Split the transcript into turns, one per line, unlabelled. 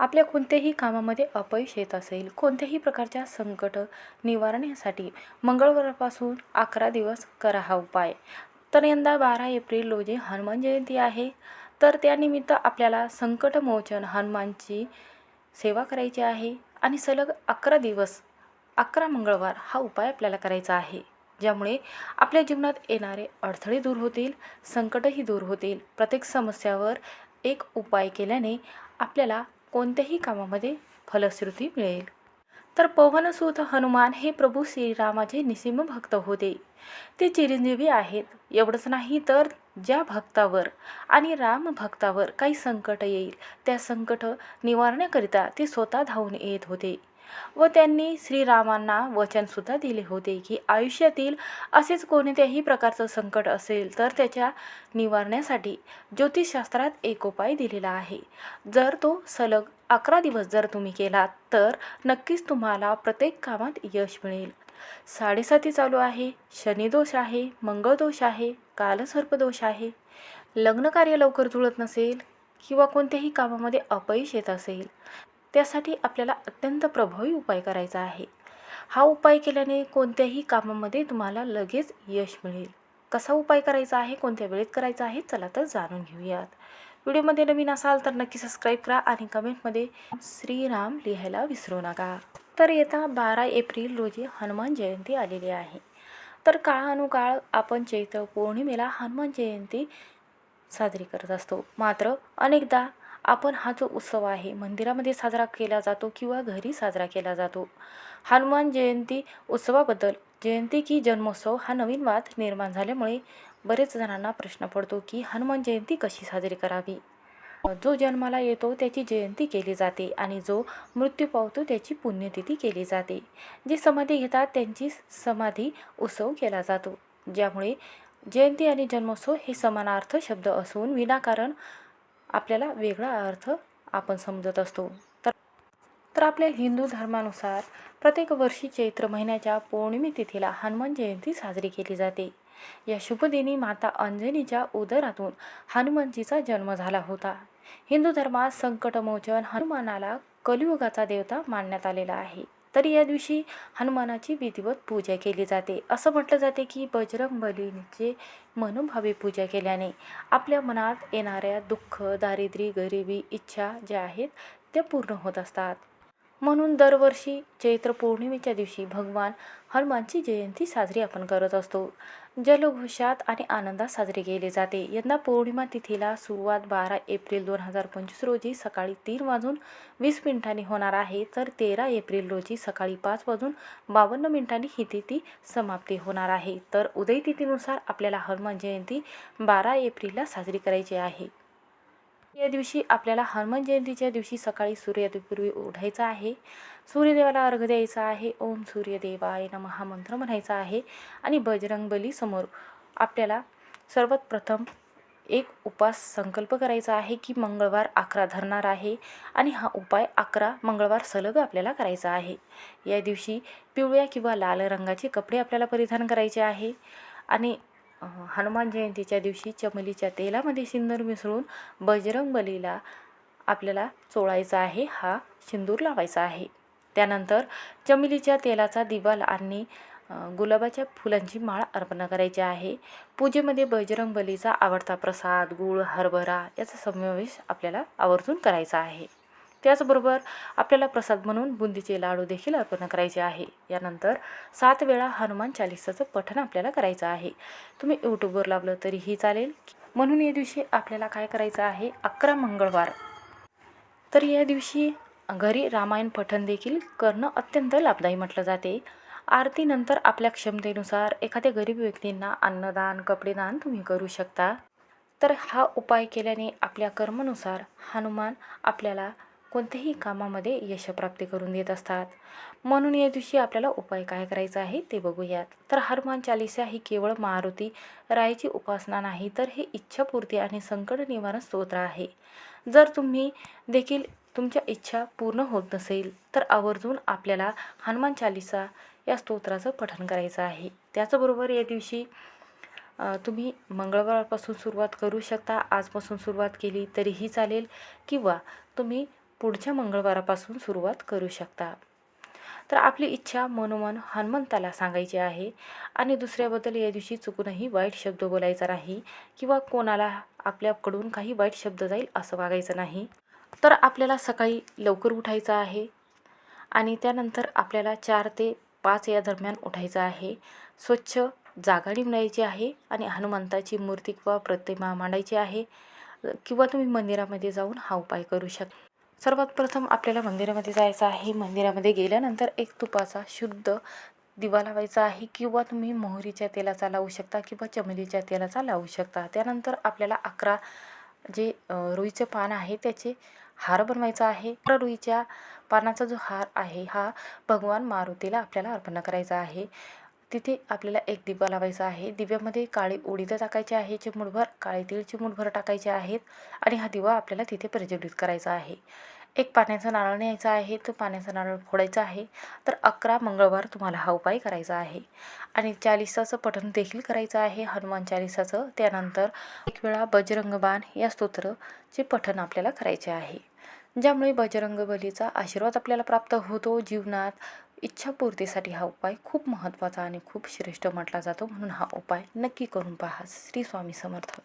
आपल्या कोणत्याही कामामध्ये अपयश येत असेल कोणत्याही प्रकारच्या संकट निवारण्यासाठी मंगळवारपासून अकरा दिवस करा हा उपाय. तर यंदा बारा एप्रिल रोजी हनुमान जयंती आहे. तर त्यानिमित्त आपल्याला संकटमोचन हनुमानची सेवा करायची आहे आणि सलग अकरा दिवस अकरा मंगळवार हा उपाय आपल्याला करायचा आहे. ज्यामुळे आपल्या जीवनात येणारे अडथळे दूर होतील संकटही दूर होतील. प्रत्येक समस्यावर एक उपाय केल्याने आपल्याला कोणत्याही कामामध्ये फलश्रुती मिळेल. तर पवनसूत हनुमान हे प्रभू श्रीरामाचे निसीम भक्त होते. ते चिरंजीवी आहेत. एवढंच नाही तर ज्या भक्तावर आणि राम भक्तावर काही संकट येईल त्या संकट निवारण्याकरिता ते स्वतः धावून येत होते व त्यांनी श्रीरामांना वचनसुद्धा दिले होते की आयुष्यातील असेच कोणत्याही प्रकारचं संकट असेल तर त्याच्या निवारण्यासाठी ज्योतिषशास्त्रात एक उपाय दिलेला आहे. जर तो सलग अकरा दिवस जर तुम्ही केलात तर नक्कीच तुम्हाला प्रत्येक कामात यश मिळेल. साडेसाती चालू आहे शनिदोष आहे मंगळदोष आहे कालसर्पदोष आहे. लग्नकार्य लवकर जुळत नसेल किंवा कोणत्याही कामामध्ये अपयश येत असेल त्यासाठी आपल्याला अत्यंत प्रभावी उपाय करायचा आहे. हा उपाय केल्याने कोणत्याही कामामध्ये तुम्हाला लगेच यश मिळेल. कसा उपाय करायचा आहे कोणत्या वेळेत करायचा आहे चला तर जाणून घेऊयात. व्हिडिओमध्ये नवीन असाल तर नक्की सबस्क्राईब करा आणि कमेंटमध्ये श्रीराम लिहायला विसरू नका. तर येता बारा एप्रिल रोजी हनुमान जयंती आलेली आहे. तर काळानुकाळ आपण चैत्र पौर्णिमेला हनुमान जयंती साजरी करत असतो. मात्र अनेकदा आपण हा जो उत्सव आहे मंदिरामध्ये साजरा केला जातो किंवा घरी साजरा केला जातो. हनुमान जयंती उत्सवाबद्दल जयंती की जन्मोत्सव हा नवीन वाद निर्माण झाल्यामुळे बरेच जणांना प्रश्न पडतो की हनुमान जयंती कशी साजरी करावी? जो जन्माला येतो त्याची जयंती केली जाते आणि जो मृत्यू पावतो त्याची पुण्यतिथी केली जाते. जे समाधी घेतात त्यांची समाधी उत्सव केला जातो. ज्यामुळे जयंती आणि जन्मोत्सव हे समानार्थ शब्द असून विनाकारण आपल्याला वेगळा अर्थ आपण समजत असतो. तर तर आपल्या हिंदू धर्मानुसार प्रत्येक वर्षी चैत्र महिन्याच्या पौर्णिमे तिथीला हनुमान जयंती साजरी केली जाते. या शुभदिनी माता अंजनीच्या उदरातून हनुमानजीचा जन्म झाला होता. हिंदू धर्मात संकटमोचन हनुमानाला कलियुगाचा देवता मानण्यात आलेला आहे. तर या दिवशी हनुमानाची विधिवत पूजा केली जाते. असं म्हटलं जाते की बजरंग बलींचे मनोभावी पूजा केल्याने आपल्या मनात येणाऱ्या दुःख दारिद्र्य गरिबी इच्छा ज्या आहेत त्या पूर्ण होत असतात. म्हणून दरवर्षी चैत्र पौर्णिमेच्या दिवशी भगवान हनुमानची जयंती साजरी आपण करत असतो. जलघोषात आणि आनंदात साजरी केली जाते. यंदा पौर्णिमा तिथीला सुरुवात बारा एप्रिल दोन हजार पंचवीस रोजी सकाळी तीन वाजून वीस मिनिटांनी होणार आहे. तर तेरा एप्रिल रोजी सकाळी पाच वाजून बावन्न मिनिटांनी ही तिथी समाप्ती होणार आहे. तर उदय तिथीनुसार आपल्याला हनुमान जयंती बारा एप्रिलला साजरी करायची आहे. या दिवशी आपल्याला हनुमान जयंतीच्या दिवशी सकाळी सूर्योदयपूर्वी उठायचं आहे. सूर्यदेवाला अर्घ द्यायचा आहे. ओम सूर्यदेवाय नम हा मंत्र म्हणायचा आहे. आणि बजरंगबली समोर आपल्याला सर्वात प्रथम एक उपास संकल्प करायचा आहे की मंगळवार अकरा धरणार आहे. आणि हा उपाय अकरा मंगळवार सलग आपल्याला करायचा आहे. या दिवशी पिवळ्या किंवा लाल रंगाचे कपडे आपल्याला परिधान करायचे आहे. आणि हनुमान जयंतीच्या दिवशी चमेलीच्या तेलामध्ये सिंदूर मिसळून बजरंग बलीला आपल्याला चोळायचा आहे हा सिंदूर लावायचा आहे. त्यानंतर चमेलीच्या तेलाचा दिवा आणि गुलाबाच्या फुलांची माळ अर्पण करायची आहे. पूजेमध्ये बजरंग बलीचा आवडता प्रसाद गूळ हरभरा याचा समावेश आपल्याला आवर्जून करायचा आहे. त्याचबरोबर आपल्याला प्रसाद म्हणून बुंदीचे लाडू देखील अर्पण करायचे आहे. यानंतर सात वेळा हनुमान चालिसाचं पठण आपल्याला करायचं आहे. तुम्ही यूट्यूबवर लावलं तरीही चालेल. म्हणून या दिवशी आपल्याला काय करायचं आहे? अकरा मंगळवार. तर या दिवशी घरी रामायण पठण देखील करणं अत्यंत लाभदायी म्हटलं जाते. आरतीनंतर आपल्या क्षमतेनुसार एखाद्या गरीब व्यक्तींना अन्नदान कपडेदान तुम्ही करू शकता. तर हा उपाय केल्याने आपल्या कर्मानुसार हनुमान आपल्याला कोणत्याही कामामध्ये यशप्राप्ती करून देत असतात. म्हणून या दिवशी आपल्याला उपाय काय करायचा आहे ते बघूयात. तर हनुमान चालिसा ही केवळ मारुती रायची उपासना नाही तर हे इच्छापूर्ती आणि संकट निवारण स्तोत्र आहे. जर तुम्ही देखील तुमच्या इच्छा पूर्ण होत नसेल तर आवर्जून आपल्याला हनुमान चालिसा या स्तोत्राचं पठण करायचं आहे. त्याचबरोबर या दिवशी तुम्ही मंगळवारपासून सुरुवात करू शकता. आजपासून सुरुवात केली तरीही चालेल किंवा तुम्ही पुढच्या मंगळवारापासून सुरुवात करू शकता. तर आपली इच्छा मनोमन हनुमंताला सांगायची आहे आणि दुसऱ्याबद्दल या दिवशी चुकूनही वाईट शब्द बोलायचा नाही किंवा कोणाला आपल्याकडून काही वाईट शब्द जाईल असं वागायचं नाही. तर आपल्याला सकाळी लवकर उठायचं आहे आणि त्यानंतर आपल्याला चार ते पाच या दरम्यान उठायचं आहे. स्वच्छ जागा निवडायची आहे आणि हनुमंताची मूर्ती किंवा प्रतिमा मांडायची आहे किंवा तुम्ही मंदिरामध्ये जाऊन हा उपाय करू शकता सर्वात प्रथम आपल्याला मंदिरामध्ये जायचं आहे. मंदिरामध्ये गेल्यानंतर एक तुपाचा शुद्ध दिवा लावायचा आहे किंवा तुम्ही मोहरीच्या तेलाचा लावू शकता किंवा चमेलीच्या तेलाचा लावू शकता. त्यानंतर आपल्याला अकरा जे रुईचं पान आहे त्याचे हार बनवायचा आहे. अकरा रुईच्या पानाचा जो हार आहे हा भगवान मारुतीला आपल्याला अर्पण करायचा आहे. तिथे आपल्याला एक दिवा लावायचा आहे. दिव्यामध्ये काळी उडीद टाकायची आहे चिमूटभर काळे तीळ चिमूटभर टाकायचे आहेत आणि हा दिवा आपल्याला तिथे प्रज्वलित करायचा आहे. एक पाण्याचा नारळ न्यायचा आहे तो पाण्याचा नारळ फोडायचा आहे. तर अकरा मंगळवार तुम्हाला हा उपाय करायचा आहे. आणि चालिसाचं पठण देखील करायचं आहे. हनुमान चालिसाचं त्यानंतर एक वेळा बजरंगबाण या स्तोत्रचे पठण आपल्याला करायचे आहे. ज्यामुळे बजरंगबलीचा आशीर्वाद आपल्याला प्राप्त होतो. जीवनात इच्छापूर्तीसाठी हा उपाय खूप महत्त्वाचा आणि खूप श्रेष्ठ म्हटला जातो म्हणून हा उपाय नक्की करून पहा. श्री स्वामी समर्थ.